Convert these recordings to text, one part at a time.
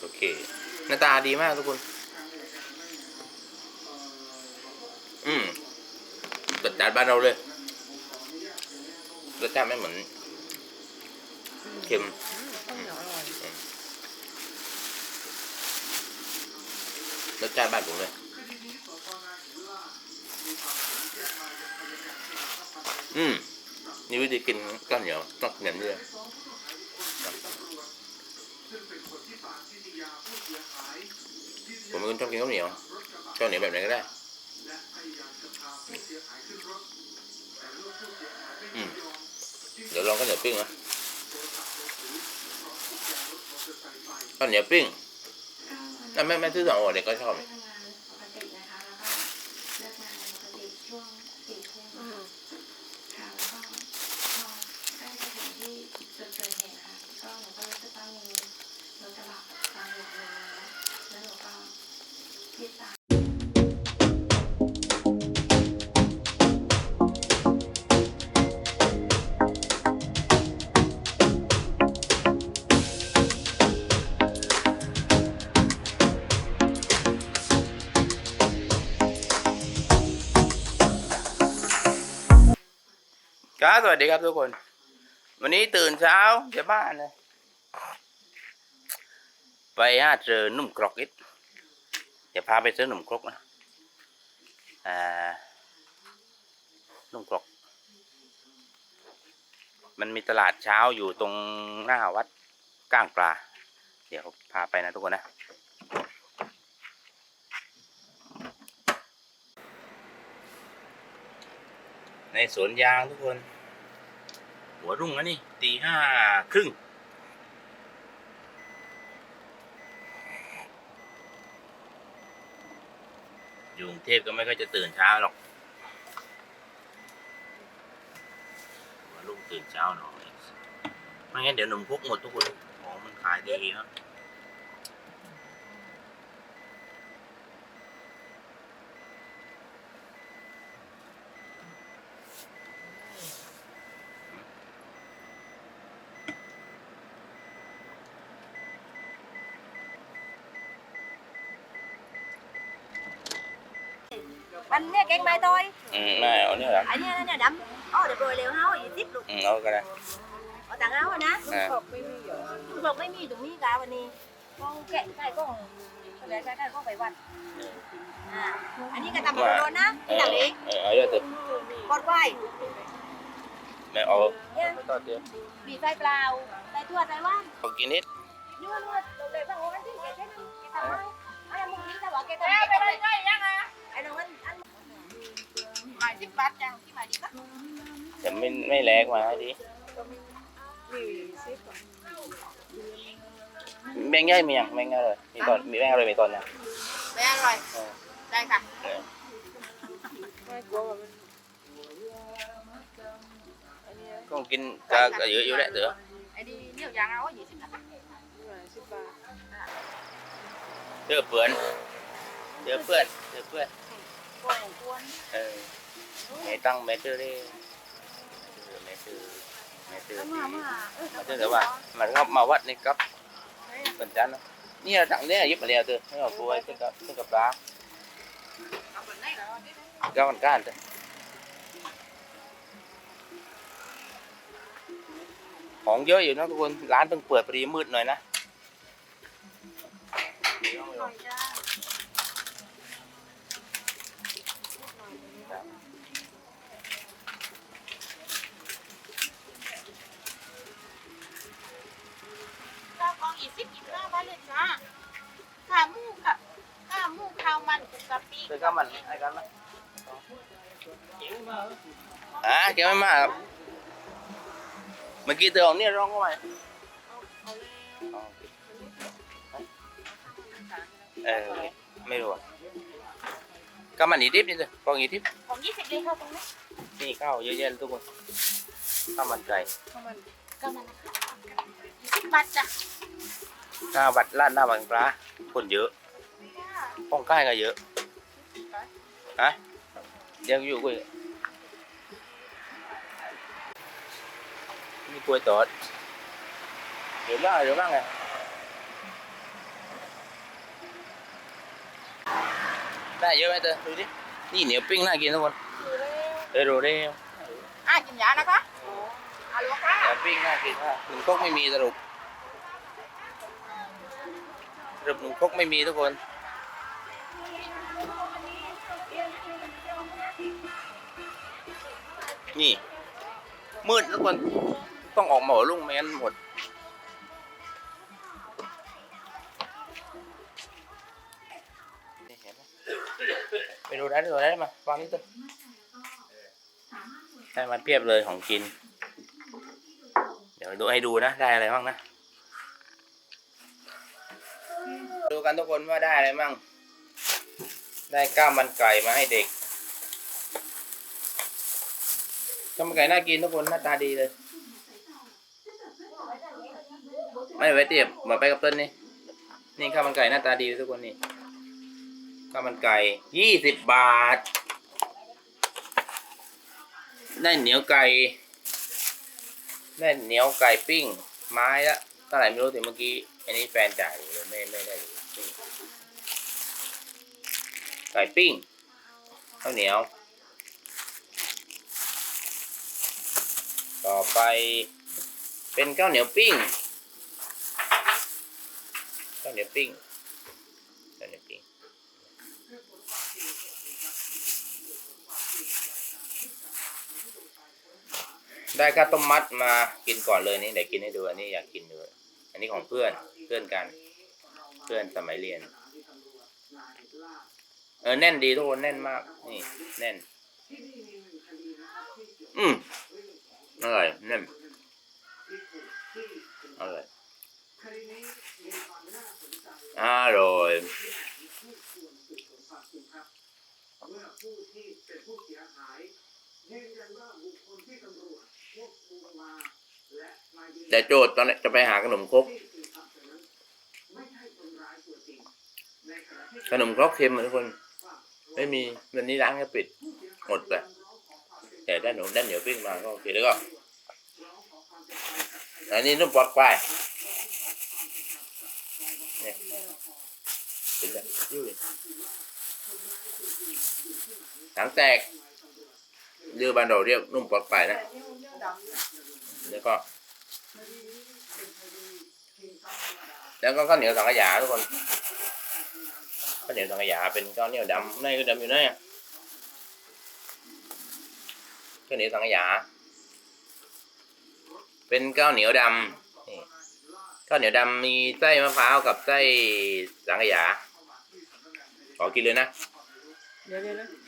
โอเค หน้าตาดีมากทุกคน อืมรสชาติบ้านเราเลยรสชาติไม่เหมือนเค็มรสชาติบ้านผมเลยอืมนี่วิธีกินข้าวเหนียวต้องเหนียวด้วย ผมเป็นคนชอบกินข้าวเหนียวข้าวเหนียวแบบไหนก็ได้อืมเดี๋ยวลองข้าวเหนียวปิ้งนะข้าวเหนียวปิ้งแต่แม่แม่ซื้อสองห่อเด็กก็ชอบ สวัสดีครับทุกคน วันนี้ตื่นเช้าจะบ้านเลย ไปหาเจอหนุ่มกรอกอิดจะพาไปซื้อหนุ่มครกนะอ่าหนุ่มกรอก มันมีตลาดเช้าอยู่ตรงหน้าวัดก้างปลา เดี๋ยวพาไปนะทุกคนนะในสวนยางทุกคน หัวรุ่งแล้วนี่ตีห้าครึ่งอยู่กรุงเทพก็ไม่ค่อยจะตื่นเช้าหรอกหัวรุ่งตื่นเช้าหน่อยไม่งั้นเดี๋ยวหนุ่มพกหมดทุกคนของมันขายดีครับ anh nè kẹn bài tôi อืมไม่เอาเนี่ยเหรอ anh nè nè đậm ô được rồi liều háo gì tiếp luôn อืมเอาก็ได้ ở tặng áo rồi nè อ่าขอบไม่มีเหรอ một mấy mi tụi mi cả bên đi con kẹn cái con con lấy cái cái con phải quạt à anh đi cái tầm Wow. luôn á เอ cái อ tầm đi เออเอาเยอะเถอะ con quay ไม่เอา nha ไม่ต้องเดียว bị tay plau tay thua tay quan ขอกินนิด nhưng mà luôn đồ để bằng ngón chứ cái cái cái tầm ai ai ăn một miếng tao bảo cái tầm cái tầm này anh đâu anh anh mày tiếp bát chăng khi mày đi bắt แต่ไม่ไม่แรงมาดิมีซิปก่อนแมงย่อยมียังแมงย่อยเลยมีตอนมีแมงอะไรมีตอนยัง đây ăn rồi Ờ. đây cả เออไม่กลัวว่ามันอันเนี้ยก็กินจะก็เยอะอยู่แหละเถอะ anh đi nhiều vàng áo gì xin đặt นี่หมายสิบบาทเจอเพื่อนเจอเพื่อนเจอเพื่อน cuốn cuốn เออแม่ตั้งแม่ชื่อได้แม่ชื่อแม่ชื่อ đúng không à มาชื่อแต่ว่ามันก็มาวัดในี่ครับเป็นจันทร์นะนี่เราตั้งเนี่ยยึดมาแล้วเถอะไม่เอาป่วยขึ้นกับขึ้นกับปลาก็มันก้านเลยของเยอะอยู่นะทุกคนร้านเพิ่งเปิดพอดีมืดหน่อยนะ มันกับกะปิเคยข้าวมันอะไรกันไหมอ่าเกี่ยวไม่มากครับ เมื่อกี้เธอเอาเนี่ยร้องเข้าไปอ๋อโอเคเออโอเคไม่รู้อะข้าวมันอีทิพย์นี่เลยกองอีทิพย์ของยี่สิบเลยค่ะตรงนี้นี่ข้าวเยอะแยะเลยทุกคนข้าวมันไก่ข้าวมันก็มันนะคะยี่สิบบาทจ้ะหน้าวัดลาดหน้าบางปลาคนเยอะห้องใกล้ก็เยอะ ฮะยังอยู่กุ้ยมีกล้วยตอดเดี๋ยวล่าเดี๋ยวบ้างไงได้เยอะไหมเตอดูดินี่เหนียวปิ้งน่ากินทุกคนเออดูได้อะกินยานะคะเหนียวปิ้งน่ากินมากหนุ่มคกไม่มีสรุปสรุปหนุ่มคกไม่มีทุกคน นี่ มืดทุกคนต้องออกหัวลุ่งไม่งั้นหมด ไปดูได้ดูได้มาฟังนี่ตัวได้มาเพียบเลยของกิน เดี๋ยวดูให้ดูนะ ได้อะไรบ้างนะ ดูกันทุกคนว่าได้อะไรบ้าง ได้ก้าวมันไก่มาให้เด็กข้าวมันไก่น่ากินทุกคนหน้าตาดีเลย ไม่ไว้เตียบเหมือนไปกับต้นนี่นี่ข้าวมันไก่หน้าตาดีทุกคนนี่ข้าวมันไก่ยี่สิบบาท ได้เหนียวไก่ได้เหนียวไก่ปิ้ง ไม้ละเท่าไหร่ไม่รู้แต่เมื่อกี้ อันนี้แฟนจ่ายเลยไม่ไม่ได้รู้ ไก่ปิ้งข้าวเหนียว ต่อไปเป็นข้าวเหนียวปิ้งข้าวเหนียวปิ้งข้าวเหนียวปิ้งได้ข้าวต้มมัดมากินก่อนเลยนี่เดี๋ยวกินให้ดูอันนี้อยากกินด้วยอันนี้ของเพื่อนเพื่อนกัน เพื่อนสมัยเรียน เออแน่นดีทุกคนแน่นมาก นี่ แน่น อืมอร่อยแน่นอร่อยอร่อยแต่โจทย์ตอนนี้จะไปหาขนมครกขนมครกเค็มอะทุกคน ไม่มีวันนี้ร้านก็ปิดหมดไปแต่ด้หนูด้เหนียวปิ้งมาก็โอเคแล้วก็อันนี้นุ่มปลอดไปเนี่ยเป็นแบบยุ่ยถังแตกเรือบานเราเรียกนุ่มปลอดไปนะแล้วก็แล้วก็ข้าวเหนียวสังขยาทุกคนาวเหนียวสังขยาเป็นข้าวเหนียวดำในก็ดำอยู่นอะข้าวเหนียวสังขยา เป็นข้าวเหนียวดำข้าวเหนียวดำมีไส้มะพร้าวกับไส้สังขยาขอกินเลยนะเดี๋ยวเดี๋ยว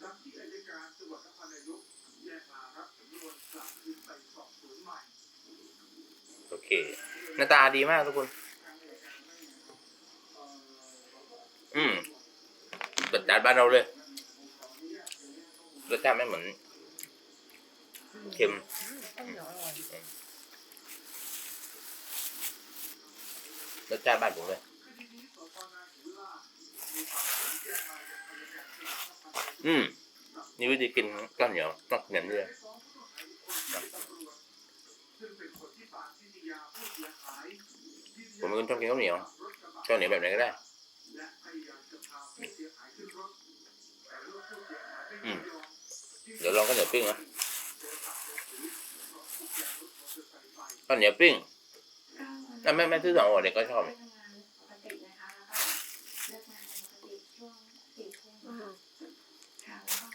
นะเดี๋ยวนะใช่อะโอเค หน้าตาดีมากทุกคน อืมรสชาติบ้านเราเลยรสชาติไม่เหมือนเค็มรสชาติบ้านผมเลย อืมนี่วิธีกินข้าวเหนียวต้องเหนียวด้วยผมเป็นคนชอบกินข้าวเหนียวข้าวเหนียวแบบไหนก็ได้อืมเดี๋ยวลองข้าวเหนียวปิ้งนะข้าวเหนียวปิ้งแต่ไม่ไม่ซื้อสองหัวเด็กก็ชอบ ไปทำงานปกตินะคะแล้วก็เลิกงานปกติช่วงสี่ทุ่ม อืม ค่ะแล้วก็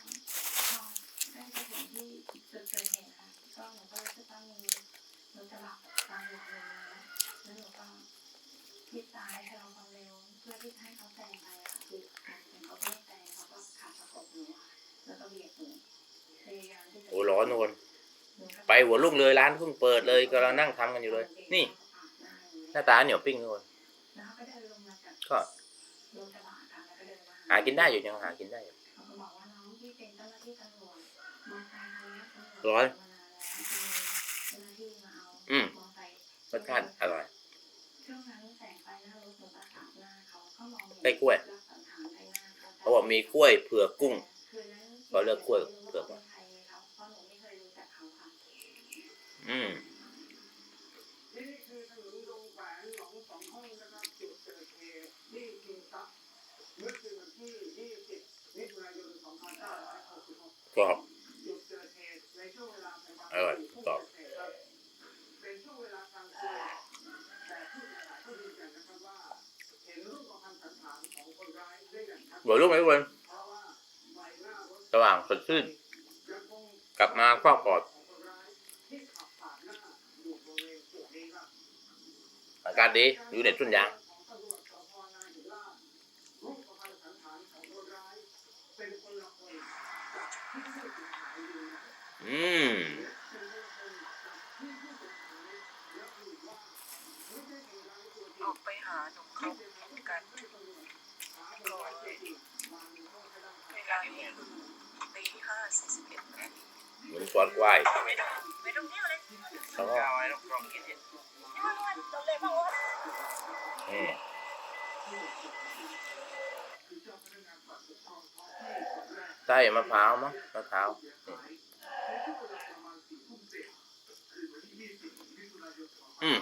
พอได้ไปถึงที่จุดเกิดเหตุค่ะก็หนูก็รู้สึกว่ามีรถกระบะตามหลังมาแล้วหนูก็ที่ซ้ายชะลอความเร็วเพื่อที่จะให้เขาแซงไปอะค่ะคืออะแต่เขาไม่แซงเขาก็ขับประกบหนูอะแล้วก็เบียดหนูพยายามที่จะ โอนทุกคนไปหัวลุ่งเลยร้านเพิ่งเปิดเลยกำลังนั่งทำกันอยู่เลย นี่ หน้าตาเหนียวปิ้งทุกคนแล้วเขาก็เดินลงมาจากก็รถกระบะค่ะแล้วก็เดินมาหากินได้อยู่ยังหากินได้อยู่เขาก็บอนองที่เป็นเจ้าหน้าที่ตำรวจมาตามคันนี้ตำรวจร้อนข้าหน้าที่มาเอาอืมรสชาติอร่อยได้กล้วย เขาบอกมีกล้วยเผือกกุ้งเขาเลือกกล้วยเผือกว่าะหนูไม่เคยรู้จักเขาค่ะ อืม นี่คือถนนดงแขวนหนองสองห้องนะครับจุดเกิดเหตุที่กินทรัพย์เมื่อคืนวันที่ 20 มิถุนายน 2566 กรอบ จุดเกิดเหตุในช่วงเวลาประมาณ อร่อย ผู้ กรอบ เกิดเหตุครับเป็นช่วงเวลากลางคืนแต่ผู้เสียหายก็ยืนยันนะครับว่า เห็นรูปประพันธ์สันฐานของคนร้ายได้อย่างชัด หัวลูกไหมทุกคน เพราะว่าไฟหน้ารถ สว่างสดชื่น ยังคง กลับมาครอบปลอด ของคนร้ายที่ขับผ่านหน้าอยู่บริเวณจุดนี้ครับ อา การดีอยู่เด็ดต้นยาง ทุ่มเศษคืนวันที่20มิถุนายนอืม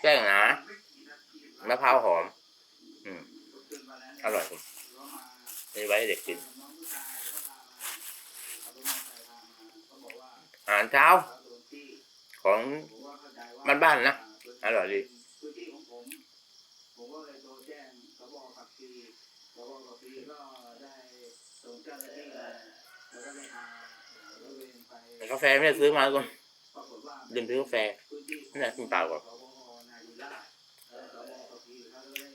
แป้งหนาไม่กี่นาทีมะพร้าวหอม อืมอร่อยผมนี่ไว้เด็กกิน อาหารเช้า ของบ้านๆนะ อร่อยดี ผมก็เลยโทรแจ้งสบขับขี่สบขับขี่ก็ได้ส่งเจ้าหน้าที่มาแล้วก็ได้พาร้อยเวรไปแต่กาแฟไม่ได้ซื้อมาทุกคนปรากฏว่าลืมซื้อกาแฟพื้นที่ของนี่แหละกินเปล่าก่อนสบนายุราชเอ่อสบขับขี่เขาก็ได้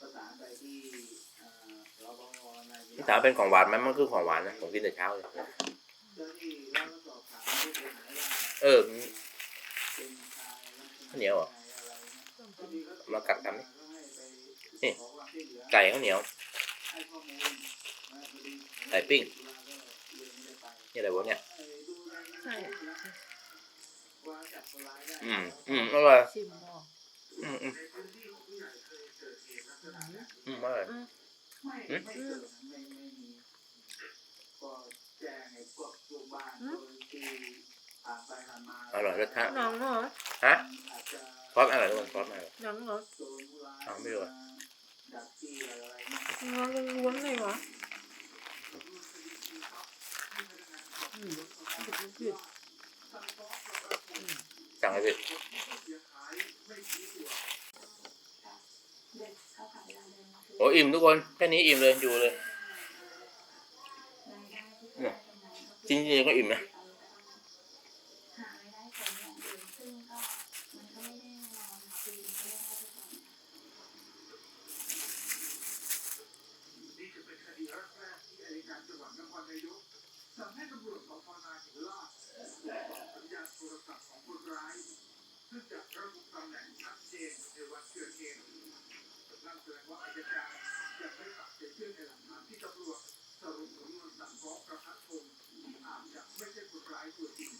ประสานไปที่เอ่อสบนายุนี่ราชถามเป็นของหวานไหมมันคือของหวานนะผมกินแต่เช้าเลยเจ้าหน้าที่แล้วก็สอบถามผู้เสียหายว่าเออ เป็นชายลักษณะข้าวเหนียวเหรอ อะไรนะมากัดกันดิ นี่ไก่ข้าวเหนียวไก่ปิ้งนี่อะไรวะเนี่ยใช่อืมอืมอร่อยชิมบอกอืมอืมอืมอร่อยอืมไม่ไม่เกิดไม่ไม่มีก็แจ้งให้พวกลูกบ้านคนที่ผ่านไปผ่านมาอร่อยรสชาติหนังเหรอฮะอาจจะซอสอร่อยทุกคนซอสอร่อยหนังเหรอโดนผู้ร้ายอ้าวไม่รู้อะ ดักจี้อะไรเนี่ยเนื้อล้วนเลยวะสั่งให้ผิดเด็ดโอ้อิ่มทุกคน แค่นี้อิ่มเลย อยู่เลยรายได้ที่เขาได้ตรงจริงๆก็อิ่มนะ หารายได้เสริมอย่างอื่นซึ่งก็มันก็ไม่ได้แน่นอนค่ะคือมันก็ไม่ได้ทุกคนค่ะ นี่จะเป็นคดีแรกๆที่อัยการจังหวัด นายกสั่งให้ตำรวจสพนาหินลาดตรวจสอบสัญญาณโทรศัพท์ของคนร้ายซึ่งจะระบุตำแหน่งชัดเจนในวันเกิดเหตุนั่นแสดงว่าอัยการจะไม่ปักใจเชื่อในหลักฐานที่ตำรวจสรุปสำนวนสั่งฟ้องประพัฒน์พงศ์ที่อาจจะไม่ใช่คนร้ายตัวจริง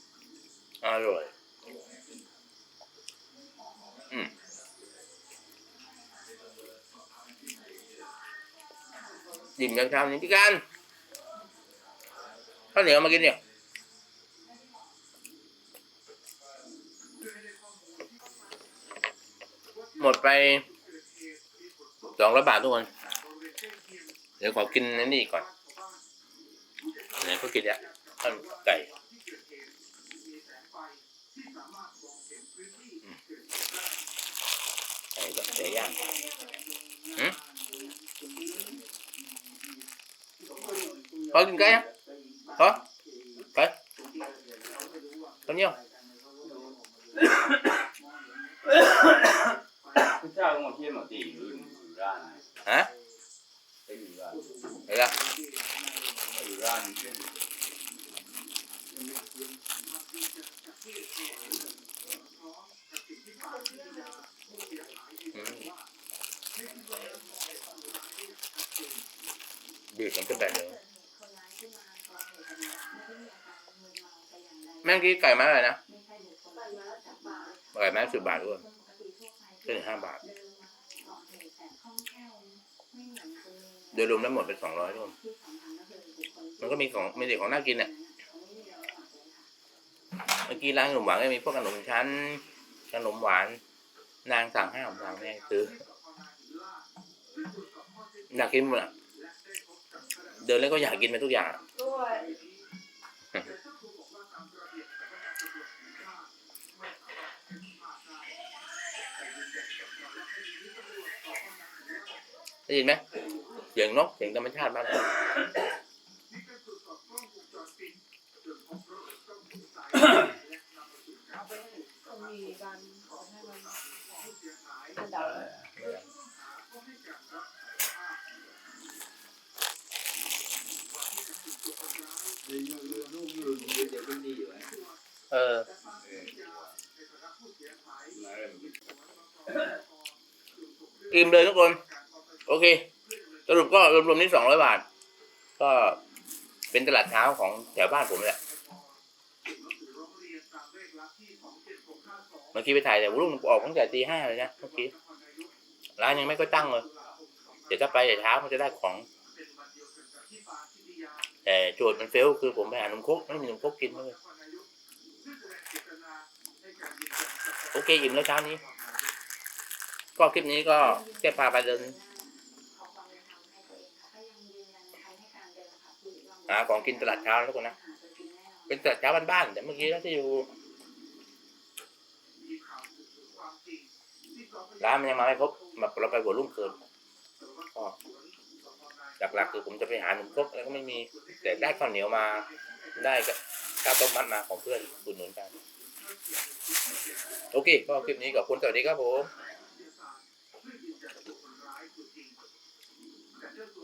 อร่อยอืมอิ่มยังเช้านี้พี่การ ข้าวเหนียวมากินเนี่ยหมดไปสองร้อยบาททุกคน เดี๋ยวขอกินนนี้ก่อนไหนก็กินอะข้าวไก่ไก่กับไก่ย่างหืมพอกินไก่ยัง พอไก่ข้าวเหนียว แต่อย่างใดแม่งกี้ไก่ไม้อะไรนะไม่ใช่บุคคลที่มาจากบ้านไก่ไม้สิบบาทด้วยคนปกติทั่วไปขึ้นห้าบาทเดินมาก่อเหตุแต่คล่องแคล่วไม่เหมือนคนโดยรวมแล้วหมดเป็นสองร้อยทุกคนที่สำคัญก็คือบุคคลที่มันก็มีของมีแต่ของน่ากินเนี่ยเมื่อกี้ร้านขนมหวานก็มีพวกขนมชั้นขนมหวาน นางสั่งให้ผมสั่งแม่ซื้ออยากกินหมดอะเดินแล้วก็อยากกินไปทุกอย่าง ได้ยินไหมเสียงนกเสียงธรรมชาติมากเลยต้อ อิ่มเลยทุกคน โอเค สรุปก็รวมๆนี่สองร้อยบาท ก็เป็นตลาดเช้าของแถวบ้านผมแหละเมื่อกี้ไปถ่ายแต่รุ่งออกตั้งแต่ตีห้าเลยนะเมื่อกี้ร้านยังไม่ก็ตั้งเลยเดี๋ยวถ้าไปแต่เช้ามันจะได้ของ แต่โจทย์มันเฟลคือผมไปหานมคกไม่มีนมคกกินเลยโอเคอิ่มแล้วเช้านี้ ก็คลิปนี้ก็แค่พาไปเดินอาหารเดิมค่ะคือเราหาของกินตลาดเช้านะทุกคนนะ เป็นตลาดเช้าบ้านๆแต่เมื่อกี้ที่อยู่ร้านมันยังมาไม่ครบแบบเราไปหัวรุ่งเกินหลักๆคือผมจะไปหาหนุ่มครกแล้วก็ไม่มี แต่ได้ข้าวเหนียวมาได้ข้าวต้มมัดมาของเพื่อนอุดหนุนกัน โอเค ก็คลิปนี้ขอบคุณสวัสดีครับผม